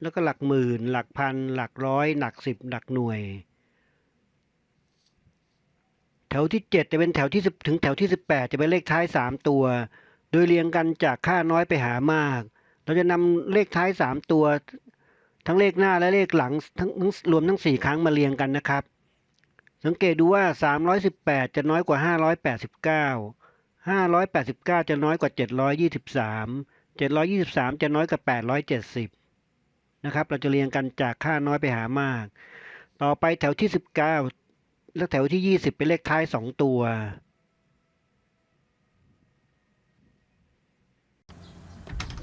แล้วก็หลักหมื่น หลักพัน หลักร้อย หลักสิบ หลักหน่วย แถวที่ 7 จะเป็นแถวที่ 10 ถึงแถวที่ 18 จะเป็นเลขท้าย 3 ตัว โดยเรียงกันจากค่าน้อยไปหามาก เราจะนำเลขท้าย 3 ตัว ทั้งเลขหน้าและเลขหลังทั้งทั้งรวมทั้ง 4 ครั้งมาเรียงกันนะครับ สังเกตดูว่า 318 จะน้อยกว่า 589 589 จะน้อยกว่า 723 723 จะน้อยกว่า 870 นะครับ เราจะเรียงกันจากค่าน้อยไปหามาก ต่อไปแถวที่ 19 และแถวที่ 20 เป็นเลขท้าย 2 ตัว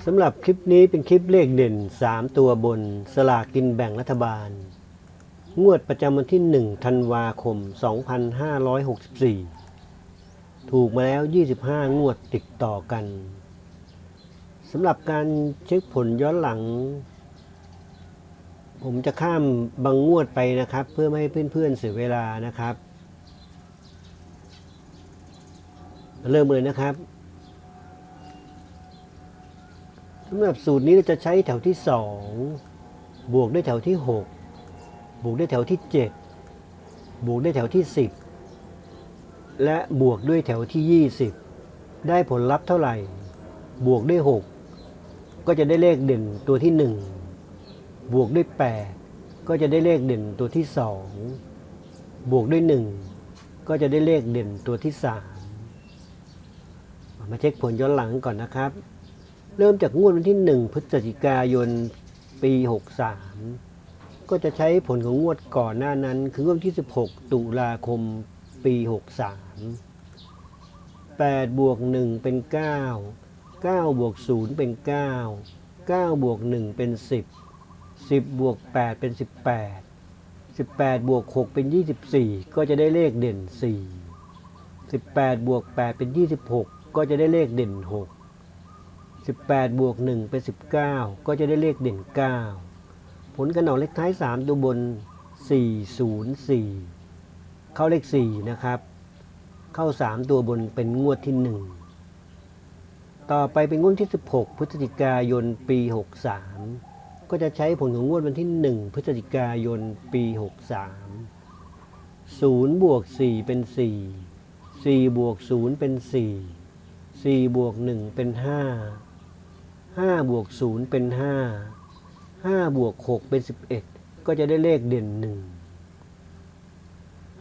สำหรับคลิปนี้เป็นคลิปเลขเด่น 3 ตัวบน สลากกินแบ่งรัฐบาล งวดประจำวันที่ 1 ธันวาคม 2564 ถูกมาแล้ว 25 งวดติดต่อกันสำหรับการเช็คผลย้อนหลัง ผมจะข้ามบางงวดไปนะครับ เพื่อไม่ให้เพื่อนๆเสียเวลานะครับ เริ่มเลยนะครับสำหรับสูตรนี้เราจะใช้แถวที่ 2 บวกด้วยแถวที่ 6 บวกด้วยแถวที่ 7 บวกด้วยแถวที่ 10 และบวกด้วยแถวที่ 20 ได้ผลลัพธ์เท่าไหร่ บวกด้วย 6 ก็จะได้เลขเด่นตัวที่ 1 บวกด้วย 8 ก็จะได้เลขเด่นตัวที่ 2 บวกด้วย 1 ก็จะได้เลขเด่นตัวที่ 3 มาเช็คผลย้อนหลังก่อนนะครับ เริ่มจากงวดวันที่ 1 พฤศจิกายนปี 63 ก็จะใช้ผลของงวดก่อนหน้านั้น คืองวดที่ 16 ตุลาคมปี 63 8 บวก 1 เป็น 9 9 บวก 0 เป็น 9 9 บวก 1 เป็น 10 10 บวก 8 เป็น 18 18 บวก 6 เป็น 24 ก็จะได้เลขเด่น 4 18 บวก 8 เป็น 26 ก็จะได้เลขเด่น 6 18 บวก 1 เป็น 19 ก็จะได้เลขเด่น 9 ผลกันออกเลขท้าย 3 ตัวบน 404 เข้าเลข 4 นะครับ เข้า 3 ตัวบนเป็นงวดที่ 1 ต่อไปเป็นงวดที่ 16 พฤศจิกายน ปี 63 ก็จะใช้ผลของงวดวันที่ 1 พฤศจิกายนปี 63 0บวก4เป็น 4 4บวก0เป็น 4 4บวก1เป็น 5 5บวก0เป็น 5 5บวก6เป็น 11 ก็จะได้เลขเด่น 1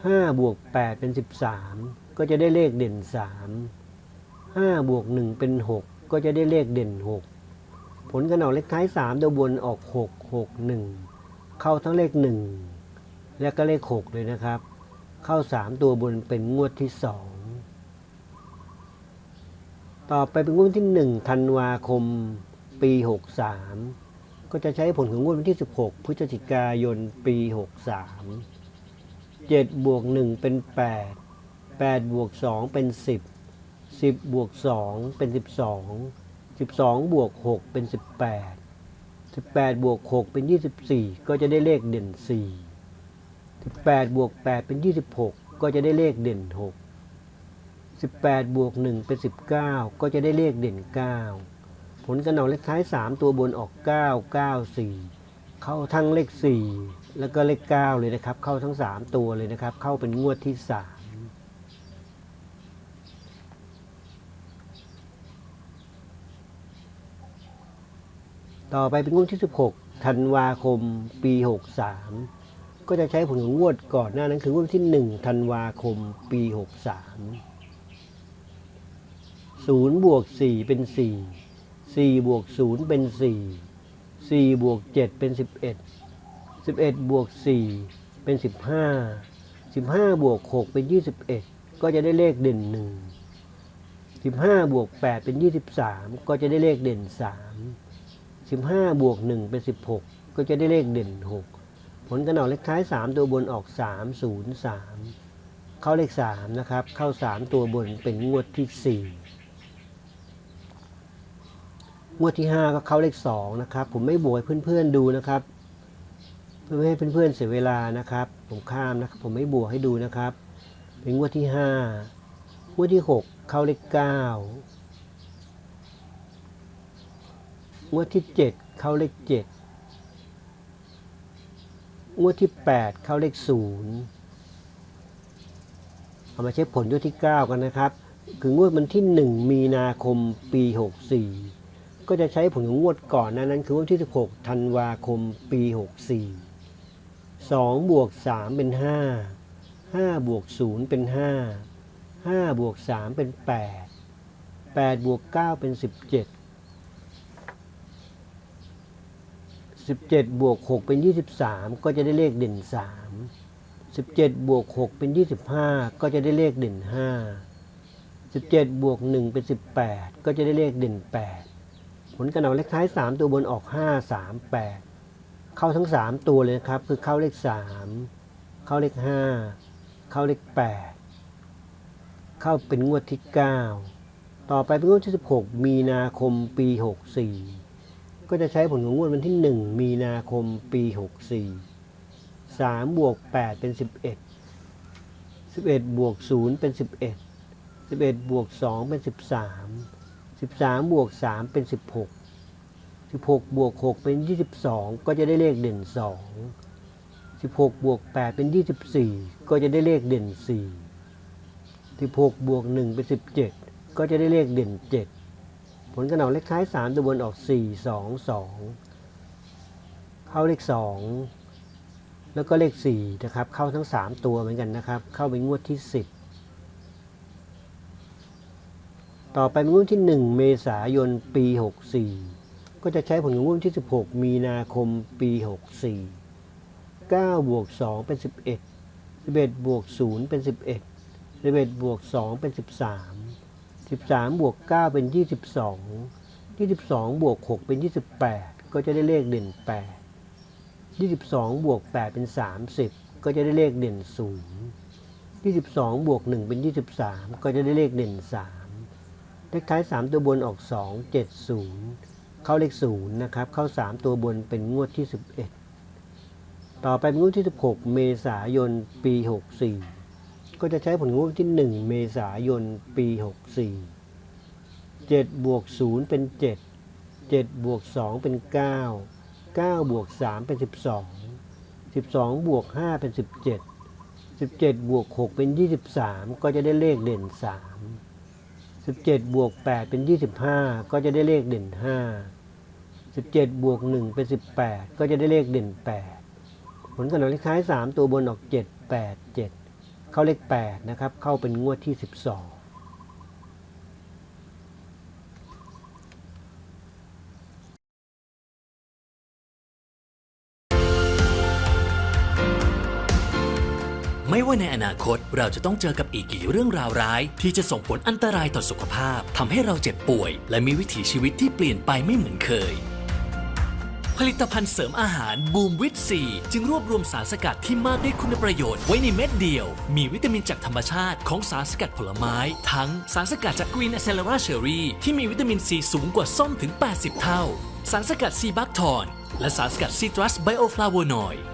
5บวก8เป็น 13 ก็จะได้เลขเด่น 3 5บวก1เป็น 6 ก็จะได้เลขเด่น 6 ผลกันออกเลขท้าย3ตัวบนออก 6 6 1 เข้าทั้งเลข 1 และก็เลข 6 เลยนะครับ เข้า 3 ตัวบนเป็นงวดที่ 2 ต่อไปเป็นงวดที่ 1 ธันวาคมปี 63 ก็จะใช้ผลของงวดวันที่ 16 พฤศจิกายนปี 63 7บวก1เป็น 8 8บวก2เป็น 10 10บวก2เป็น 12 12 บวก 6 เป็น 18 18 บวก 6 เป็น 24 ก็จะได้เลขเด่น 4 18 บวก 8 เป็น 26 ก็จะได้เลขเด่น 6 18 บวก 1 เป็น 19 ก็จะได้เลขเด่น 9 ผลกันออกเลขท้าย 3 ตัวบนออก 9 9 4 เข้าทั้งเลข 4 แล้วก็เลข 9 เลยนะครับ เข้าทั้ง 3 ตัวเลยนะครับ เข้าเป็นงวดที่ 3 ต่อไปเป็นงวดที่ 16 ธันวาคมปี 63 ก็จะใช้ผลของงวดก่อนหน้านั้นคืองวดที่ 1 ธันวาคมปี 63 0บวก4เป็น 4 4บวก0เป็น 4 4บวก7เป็น 11 11บวก4เป็น 15 15บวก6เป็น 21 ก็จะได้เลขเด่น 1 15บวก8เป็น 23 ก็จะได้เลขเด่น 3 15 บวก 1 เป็น 16 ก็จะได้เลขเด่น 6 ผลกันออกเลขท้าย 3 ตัวบนออก 303 เข้าเลข 3 นะครับ เข้า 3 ตัวบนเป็นงวดที่ 4 งวดที่ 5 ก็เข้าเลข 2 นะครับ ผมไม่บวกให้เพื่อนๆดูนะครับ เพื่อไม่ให้เพื่อนๆเสียเวลานะครับ ผมข้ามนะครับ ผมไม่บวกให้ดูนะครับ เป็นงวดที่ 5 งวดที่ 6 เข้าเลข 9 งวดที่7เข้าเลข7งวดที่8เข้าเลข0เอามาเช็คผลงวดที่9กันนะครับ คืองวดวันที่1มีนาคมปี64ก็จะใช้ผลของงวดก่อนหนานั้น คืองวดที่16ธันวาคมปี64 2บวก3เป็น5 5บวก0เป็น5 5บวก3เป็น8 8บวก9เป็น17 17 บวก 6 เป็น 23 ก็จะได้เลขเด่น 3 17 บวก 6 เป็น 25 ก็จะได้เลขเด่น 5 17 บวก 1 เป็น 18 ก็จะได้เลขเด่น 8 ผลการออกเลขท้าย 3 ตัวบนออก 5 3 8 เข้าทั้ง 3 ตัวเลยนะครับ คือเข้าเลข 3 เข้าเลข 5 เข้าเลข 8 เข้าเป็นงวดที่ 9 ต่อไปเป็นงวดที่ 16 มีนาคมปี 64 ก็จะใช้ผลของงวดวันที่ 1 มีนาคมปี 64 3 บวก 8 เป็น 11 11 บวก 0 เป็น 11 11 บวก 2 เป็น 13 13 บวก 3 เป็น 16 16 บวก 6 เป็น 22 ก็จะได้เลขเด่น 2 16 บวก 8 เป็น 24 ก็จะได้เลขเด่น 4 16 บวก 1 เป็น 17 ก็จะได้เลขเด่น 7 ผลกันออกเลขท้าย 3 ตัวบนออก 4 2 2 เข้าเลข 2 แล้วก็เลข4นะครับเข้าทั้ง 3 ตัวเหมือนกันนะครับ เข้าเป็นงวดที่ 10 ต่อไปเป็นงวดที่ 1 เมษายนปี 64 ก็จะใช้ผลของงวดที่ 16 มีนาคมปี 64 9บวก2เป็น 11 11บวก0เป็น 11 11บวก2เป็น 13 13 บวก 9 เป็น 22 22 บวก 6 เป็น 28 ก็จะได้เลขเด่น 8 22 บวก 8 เป็น 30 ก็จะได้เลขเด่น 0 22 บวก 1 เป็น 23 ก็จะได้เลขเด่น 3 เลขท้าย 3 ตัวบนออก 2 7 0 เข้าเลข 0 นะครับ เข้า 3 ตัวบนเป็นงวดที่ 11 ต่อไปเป็นงวดที่ 16 เมษายน ปี 64 ก็จะใช้ผลงวดที่ 1 เมษายน ปี 64 7บวก0เป็น 7 7บวก2เป็น 9 9 บวก 3 เป็น 12 12 บวก 5 เป็น 17 17 บวก 6 เป็น 23 ก็จะได้เลขเด่น 3 17 บวก 8 เป็น 25 ก็จะได้เลขเด่น 5 17 บวก 1 เป็น 18 ก็จะได้เลขเด่น 8 ผลกันออกเลขท้าย 3 ตัวบนออก 7 8 7 เข้าเลข8นะครับ เข้าเป็นงวดที่ 12ไม่ว่าในอนาคตเราจะต้องเจอกับอีกกี่เรื่องราวร้าย ที่จะส่งผลอันตรายต่อสุขภาพทำให้เราเจ็บป่วย และมีวิถีชีวิตที่เปลี่ยนไปไม่เหมือนเคย ผลิตภัณฑ์เสริมอาหารบูมวิตซีจึงรวบรวมสารสกัดที่มากด้วยคุณประโยชน์ไว้ในเม็ดเดียว มีวิตามินจากธรรมชาติของสารสกัดผลไม้ ทั้งสารสกัดจากกรีนแอเซลราเชอรี่ที่มีวิตามินซีสูงกว่าส้มถึง 80 เท่า สารสกัดซีบัคทอน และสารสกัดซีตรัสไบโอฟลาโวนอยด์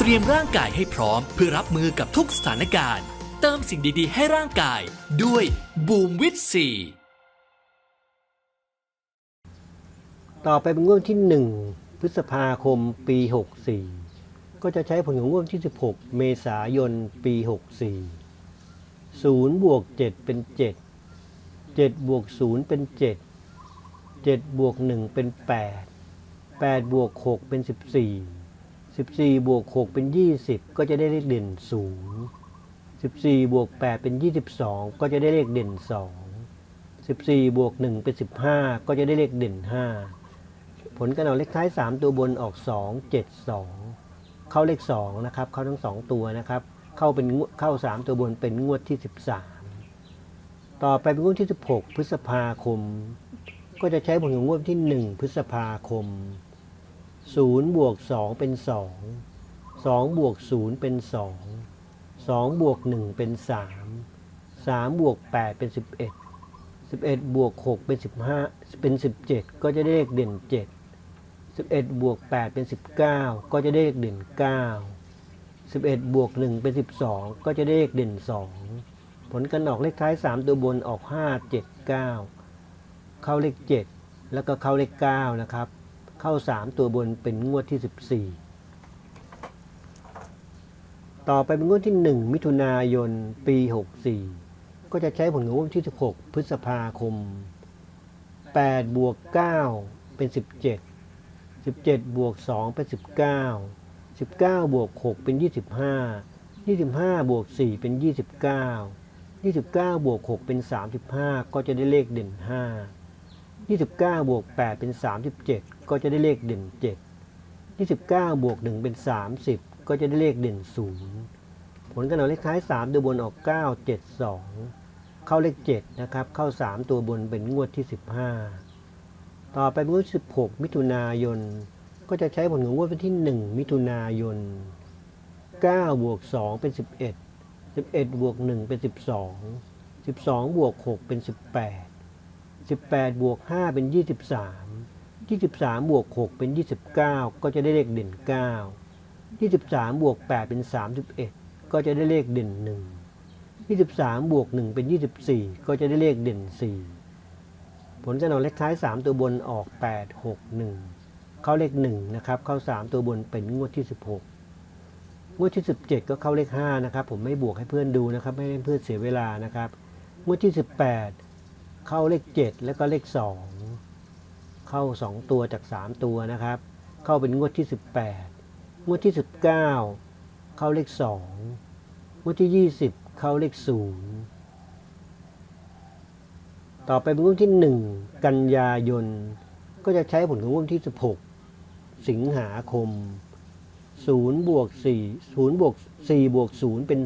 เตรียมร่างกายให้พร้อม เพื่อรับมือกับทุกสถานการณ์ เติมสิ่งดีๆ ให้ร่างกายด้วยบูมวิตซีต่อไปเป็นงวดที่1พฤษภาคมปี 64 ก็จะใช้ผลของงวดที่ 16 เมษายนปี 64 0บวก7เป็น 7 7บวก0เป็น 7 7บวก1เป็น 8 8บวก6เป็น 14 14 บวก 6 เป็น 20 ก็จะได้เลขเด่น 0 14 บวก 8 เป็น 22 ก็จะได้เลขเด่น 2 14 บวก 1 เป็น 15 ก็จะได้เลขเด่น 5 ผลการออกเลขท้าย 3 ตัวบนออก 2 7 2 เข้าเลข 2 นะครับ เข้าทั้ง 2 ตัวนะครับ เข้าเป็นเข้า 3 ตัวบนเป็นงวดที่ 13 ต่อไปเป็นงวดที่ 16 พฤษภาคม ก็จะใช้ผลของงวดที่ 1 พฤษภาคม 0บวก2เป็น 2 2บวก0เป็น 2 2บวก1เป็น 3 3บวก8เป็น 11 11บวก6เป็น 15 เป็น 17 ก็จะได้เลขเด่น 7 11บวก8เป็น 19 ก็จะได้เลขเด่น 9 11บวก1เป็น 12 ก็จะได้เลขเด่น 2 ผลการออกเลขท้าย 3 ตัวบนออก 5 7 9 เข้าเลข 7 แล้วก็เข้าเลข 9 นะครับ เข้า 3 ตัวบนเป็นงวดที่ 14 ต่อไปเป็นงวดที่ 1 มิถุนายนปี 64 ก็จะใช้ผลงงวดที่ 16 พฤษภาคม 8 บวก 9 เป็น 17 17 บวก 2 เป็น 19 19 บวก 6 เป็น 25 25 บวก 4 เป็น 29 29 บวก 6 เป็น 35 ก็จะได้เลขเด่น 5 29 บวก 8 เป็น 37 ก็จะได้เลขเด่น 7 29 บวก 1 เป็น 30 ก็จะได้เลขเด่น 0 ผลการออกเลขท้าย 3 ตัวบนออก 9 7 2 เข้าเลข 7 นะครับ เข้า 3 ตัวบนเป็นงวดที่ 15 ต่อไปเป็นงวด16 มิถุนายน ก็จะใช้ผลของงวดวันที่ 1 มิถุนายน 9 บวก 2 เป็น 11 11 บวก 1 เป็น 12 12 บวก 6 เป็น 18 18 บวก 5 เป็น 23 23บวก6เป็น 29 ก็จะได้เลขเด่น 9 23บวก8เป็น 31 ก็จะได้เลขเด่น 1 23บวก1เป็น 24 ก็จะได้เลขเด่น 4 ผลการออกเลขท้าย 3 ตัวบนออก 8 6 1 เข้าเลข 1 นะครับ เข้า 3 ตัวบนเป็นงวดที่ 16 งวดที่ 17 ก็เข้าเลข 5 นะครับ ผมไม่บวกให้เพื่อนดูนะครับ ไม่ให้เพื่อนเสียเวลานะครับ งวดที่ 18 เข้าเลข 7 แล้วก็เลข 2 เข้า 2 ตัวจาก 3 ตัวนะครับ เข้าเป็นงวดที่ 18 งวดที่ 19 เข้าเลข 2 งวดที่ 20 เข้าเลข 0 ต่อไปเป็นงวดที่ 1 กันยายน ก็จะใช้ผลของงวดที่ 16 สิงหาคม0บวก4 0บวก4บวก0เป็น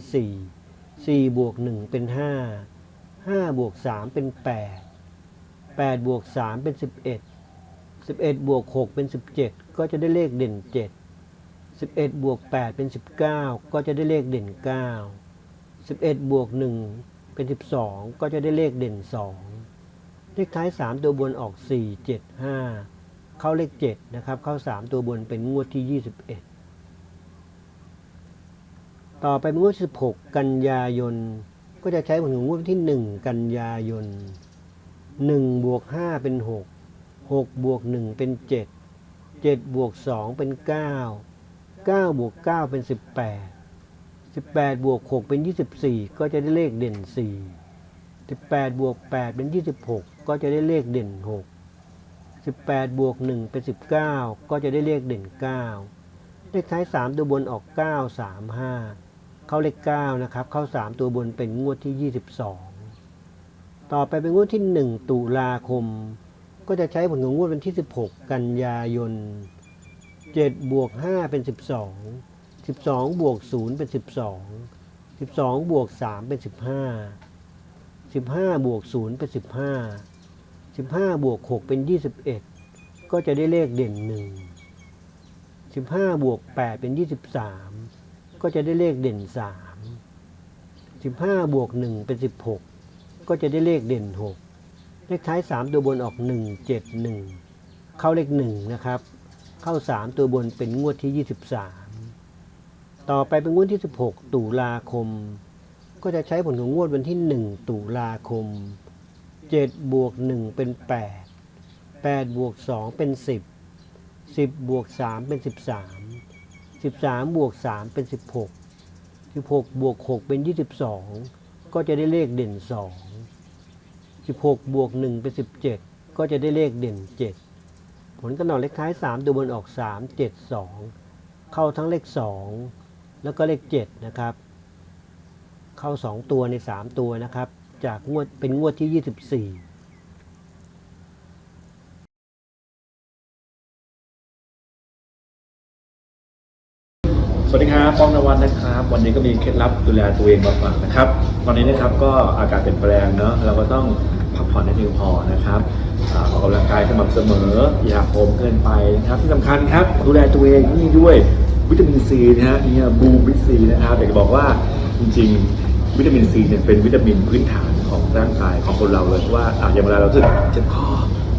4 4บวก1เป็น 5 5บวก3เป็น 8 8บวก3เป็น 11 11 บวก 6 เป็น 17 ก็จะได้เลขเด่น 7 11 บวก 8 เป็น 19 ก็จะได้เลขเด่น 9 11 บวก 1 เป็น 12 ก็จะได้เลขเด่น 2 เลขท้าย 3 ตัวบนออก 4 7 5 เข้าเลข 7 นะครับ เข้า 3 ตัวบนเป็นงวดที่ 21 ต่อไปเป็นงวด 16 กันยายน ก็จะใช้ผลของงวดที่ 1 กันยายน 1 บวก 5 เป็น 6 6บวก1เป็น 7 7บวก2เป็น 9 9 บวก 9 เป็น 18 18 บวก 6 เป็น 24 ก็จะได้เลขเด่น 4 18 บวก 8 เป็น 26 ก็จะได้เลขเด่น 6 18 บวก 1 เป็น 19 ก็จะได้เลขเด่น 9 เลขท้าย 3 ตัวบนออก 9 3 5 เข้าเลข 9 นะครับ เข้า 3 ตัวบนเป็นงวดที่ 22 ต่อไปเป็นงวดที่ 1 ตุลาคม ก็จะใช้ผลของงวดวันที่ 16 กันยายน 7 บวก 5 เป็น 12 12 บวก 0 เป็น 12 12 บวก 3 เป็น 15 15 บวก 0 เป็น 15 15 บวก 6 เป็น 21 ก็จะได้เลขเด่น 1 15 บวก 8 เป็น 23 ก็จะได้เลขเด่น 3 15 บวก 1 เป็น 16 ก็จะได้เลขเด่น 6 เลขท้าย 3 ตัวบนออก 1 7 1 เข้าเลข 1 นะครับ เข้า 3 ตัวบนเป็นงวดที่ 23 ต่อไปเป็นงวดที่ 16 ตุลาคม ก็จะใช้ผลของงวดวันที่ 1 ตุลาคม 7 บวก 1 เป็น 8 8 บวก 2 เป็น 10 10 บวก 3 เป็น 13 13 บวก 3 เป็น 16 16 บวก 6 เป็น 22 ก็จะได้เลขเด่น 2 16 บวก 1 เป็น 17 ก็จะได้เลขเด่น 7 ผลกำหนดเลขท้าย3ตัวบนออก 3 7 2 เข้าทั้งเลข 2 แล้วก็เลข 7 นะครับ เข้า 2 ตัวใน 3 ตัวนะครับ จากงวดเป็นงวดที่ 24 สวัสดีครับป้องนวัดนะครับ วันนี้ก็มีเคล็ดลับดูแลตัวเองมาฝากนะครับ ตอนนี้นะครับก็อากาศเปลี่ยนแปลงเนอะเราก็ต้องพักผ่อนให้เพียงพอนะครับออกกำลังกายสม่ำเสมอ อย่าโหมเกินไปนะครับที่สำคัญครับ ดูแลตัวเองนี่ด้วยวิตามินซีนะฮะนี่บูมวิตซีนะครับอยากจะบอกว่าจริงๆ วิตามินซีเนี่ยเป็นวิตามินพื้นฐานของร่างกายของคนเราเลยว่าอะอย่างเวลาเราสึกเจ็บคอ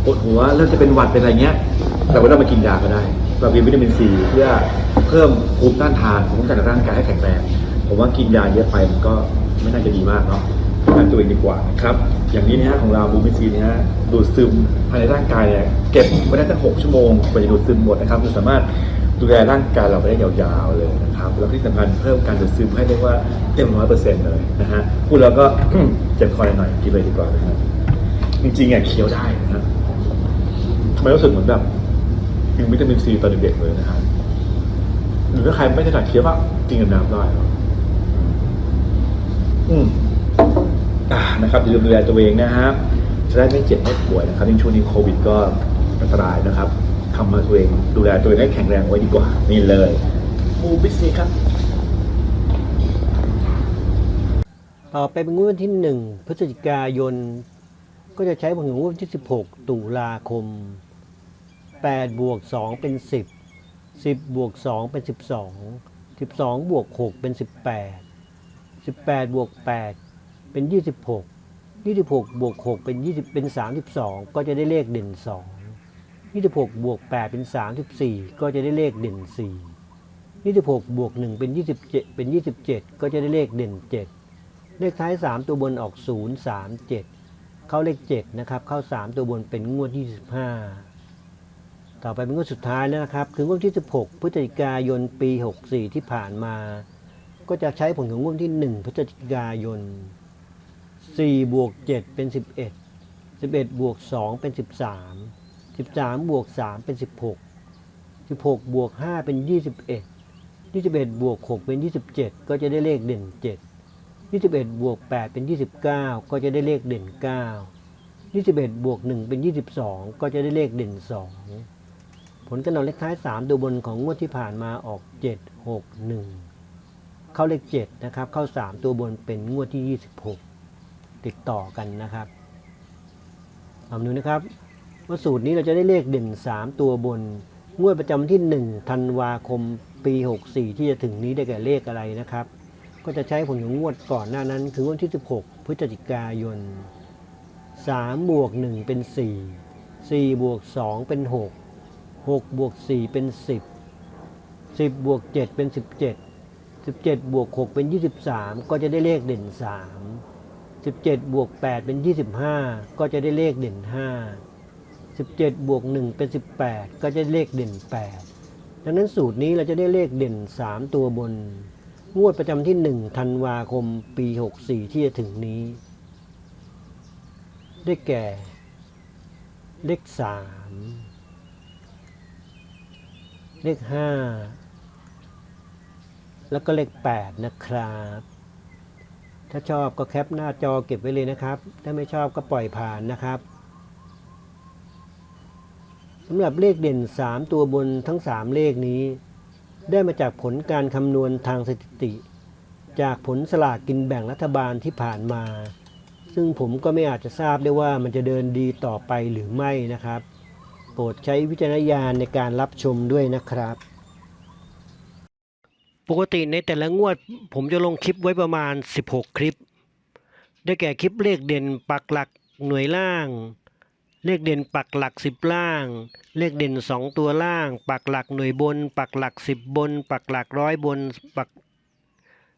ปวดหัวเริ่มจะเป็นหวัดเป็นอะไรเงี้ยเราก็ต้องมากินยาก็ได้ เรากินวิตามินซีเพื่อเพิ่มภูมิต้านทานภูมิคุ้มกันในร่างกายให้แข็งแรงผมว่ากินยาเยอะไปมันก็ไม่น่าจะดีมากเนาะดูแลตัวเองดีกว่านะครับ อย่างนี้นะฮะของเราบูมิซีเนี่ยฮะดูดซึมภายในร่างกายเนี่ยเก็บไว้ได้ตั้ง 6 ชั่วโมงกว่าจะดูดซึมหมดนะครับจะสามารถดูแลร่างกายเราไปได้ยาวๆเลยนะครับ แล้วที่สำคัญเพิ่มการดูดซึมให้เรียกว่าเต็มร้อยเปอร์เซ็นต์เลยนะฮะพูดแล้วก็เจ็บคอหน่อยกินเลยดีกว่านะฮะจริงๆอะเคี้ยวได้นะฮะทำไมรู้สึกเหมือนแบบ กินวิตามินซีตอนเด็กๆเลยนะครับหรือถ้าใครไม่ถนัดเคี้ยวก็กินกับน้ำได้เนอะอืมอ่านะครับอย่าลืมดูแลตัวเองนะฮะจะได้ไม่เจ็บไม่ป่วยนะครับยิ่งช่วงนี้โควิดก็อันตรายนะครับทำมาตัวเองดูแลตัวเองให้แข็งแรงไว้ดีกว่า นี่เลยบูบิซีครับ ต่อไปเป็นงวดวันที่1พฤศจิกายน ก็จะใช้ผลของงวดวันที่ 16 ตุลาคม 8บวก2เป็น 10 10บวก2เป็น 12 12บวก6เป็น 18 18บวก8เป็น 26 26บวก6เป็น20เป็น 32 ก็จะได้เลขเด่น 2 26บวก8เป็น 34 ก็จะได้เลขเด่น 4 26บวก1เป็น 27 เป็น 27 ก็จะได้เลขเด่น 7 เลขท้าย 3 ตัวบนออก 0 3 7 เข้าเลข 7 นะครับ เข้า 3 ตัวบนเป็นงวดที่15 ต่อไปเป็นงวดสุดท้ายแล้วนะครับ คืองวดที่ 16 พฤศจิกายนปี 64 ที่ผ่านมา ก็จะใช้ผลของงวดที่ 1 พฤศจิกายน 4 บวก 7 เป็น 11 11 บวก 2 เป็น 13 13 บวก 3 เป็น 16 16 บวก 5 เป็น 21 21 บวก 6 เป็น 27 ก็จะได้เลขเด่น 7 21 บวก 8 เป็น 29 ก็จะได้เลขเด่น 9 21 บวก 1 เป็น 22 ก็จะได้เลขเด่น 2 ผลกำหนดเลขท้าย3ตัวบนของงวดที่ผ่านมาออก 7 6 1 เข้าเลข 7 นะครับ เข้า 3 ตัวบนเป็นงวดที่ 26 ติดต่อกันนะครับลองดูนะครับว่าสูตรนี้เราจะได้เลขเด่น 3 ตัวบน งวดประจำที่1ธันวาคมปี 64 ที่จะถึงนี้ได้แก่เลขอะไรนะครับ ก็จะใช้ผลของงวดก่อนหน้านั้น คืองวดที่ 16 พฤศจิกายน3บวก1เป็น 4 4บวก2เป็น 6 6บวก4เป็น 10 10บวก7เป็น 17 17บวก6เป็น 23 ก็จะได้เลขเด่น 3 17บวก8เป็น 25 ก็จะได้เลขเด่น 5 17บวก1เป็น 18 ก็จะเลขเด่น 8 ดังนั้นสูตรนี้เราจะได้เลขเด่น 3 ตัวบน งวดประจำที่ 1 ธันวาคม ปี 64 ที่จะถึงนี้ ได้แก่ เลข 3 เลข5แล้วก็เลข8นะครับ ถ้าชอบก็แคปหน้าจอเก็บไว้เลยนะครับ ถ้าไม่ชอบก็ปล่อยผ่านนะครับสำหรับเลขเด่น 3 ตัวบนทั้ง 3 เลขนี้ ได้มาจากผลการคำนวณทางสถิติ จากผลสลากกินแบ่งรัฐบาลที่ผ่านมา ซึ่งผมก็ไม่อาจจะทราบได้ว่ามันจะเดินดีต่อไปหรือไม่นะครับ โปรดใช้วิจารณญาณในการรับชมด้วยนะครับ ปกติในแต่ละงวด ผมจะลงคลิปไว้ประมาณ 16 คลิป ได้แก่คลิปเลขเด่นปักหลักหน่วยล่าง เลขเด่นปักหลัก 10 ล่าง เลขเด่น 2 ตัวล่าง ปักหลักหน่วยบน ปักหลัก 10 บน ปักหลักร้อยบนปัก